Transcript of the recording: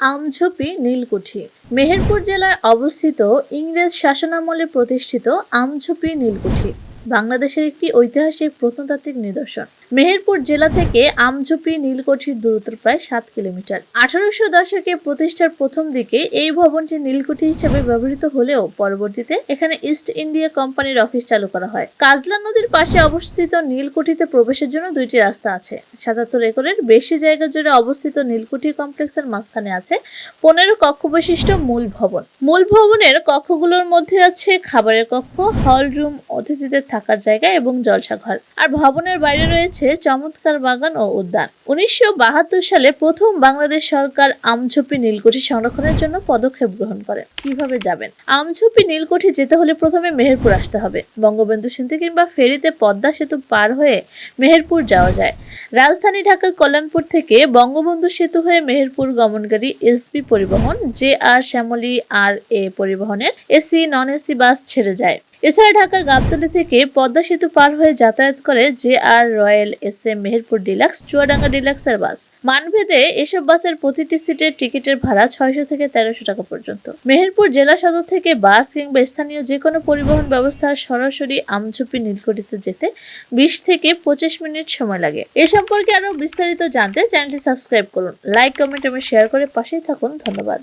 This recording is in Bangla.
আমঝোপি নীলকুঠি। মেহেরপুর জেলায় অবস্থিত ইংরেজ শাসনামলে প্রতিষ্ঠিত আমঝোপি নীলকুঠি। বাংলাদেশের একটি ঐতিহাসিক প্রত্নতাত্ত্বিক নিদর্শন। মেহেরপুর জেলা থেকে আমঝুপি নীলকুঠির দূরত্ব প্রায় সাত কিলোমিটার। আঠারোশো দশকে প্রতিষ্ঠার প্রথম দিকে এই ভবনটি নীলকুঠি হিসেবে ব্যবহৃত হলেও পরবর্তীতে এখানে ইস্ট ইন্ডিয়া কোম্পানির অফিস চালু করা হয়। কাজলা নদীর পাশে অবস্থিত নীলকুঠিতে প্রবেশের জন্য দুইটি রাস্তা আছে। সাতাত্তর একরের বেশি জায়গা জুড়ে অবস্থিত নীলকুঠি কমপ্লেক্সের মাঝখানে আছে পনেরো কক্ষ বিশিষ্ট মূল ভবন। মূল ভবনের কক্ষগুলোর মধ্যে আছে খাবারের কক্ষ হল রুম অতিথিদের থাকার জায়গা এবং জলসাঘর। আর ভবনের বাইরে রয়েছে চমৎকার বাগান ও উদ্যান। উনিশশো বাহাত্তর সালে প্রথম বাংলাদেশ সরকার আমঝোপি নীলকুঠি সংরক্ষণের জন্য পদক্ষেপ গ্রহণ করে। কীভাবে যাবেন? আমঝোপি নীলকুঠি যেতে হলে প্রথমে মেহেরপুর আসতে হবে। বঙ্গবন্ধু সেতু কিংবা ফেরিতে পদ্মা সেতু পার হয়ে মেহেরপুর যাওয়া যায়। রাজধানী ঢাকার কল্যাণপুর থেকে বঙ্গবন্ধু সেতু হয়ে মেহেরপুর গমনকারী এসবি পরিবহন, J R Shyamoli R A পরিবহনের এসি, নন এসি বাস ছেড়ে যায়। এছাড়া ঢাকার গাবতলী থেকে পদ্মা সেতু পার হয়ে যাতায়াত করে J R royal S M Meherpur deluxe, Chuadanga ডিলাক্সের bus. মানভেদে এসব বাসের প্রতিটি সিটের টিকিটের ভাড়া ছয়শো থেকে তেরোশো টাকা পর্যন্ত। মেহেরপুর জেলা সদর থেকে বাস কিংবা স্থানীয় যে কোনো পরিবহন ব্যবস্থার সরাসরি আমঝুপি, নীলকুঠিতে যেতে বিশ থেকে পঁচিশ মিনিট সময় লাগে। এ সম্পর্কে আরও বিস্তারিত জানতে চ্যানেলটি সাবস্ক্রাইব করুন। লাইক, কমেন্ট এবং শেয়ার করে পাশেই থাকুন। ধন্যবাদ।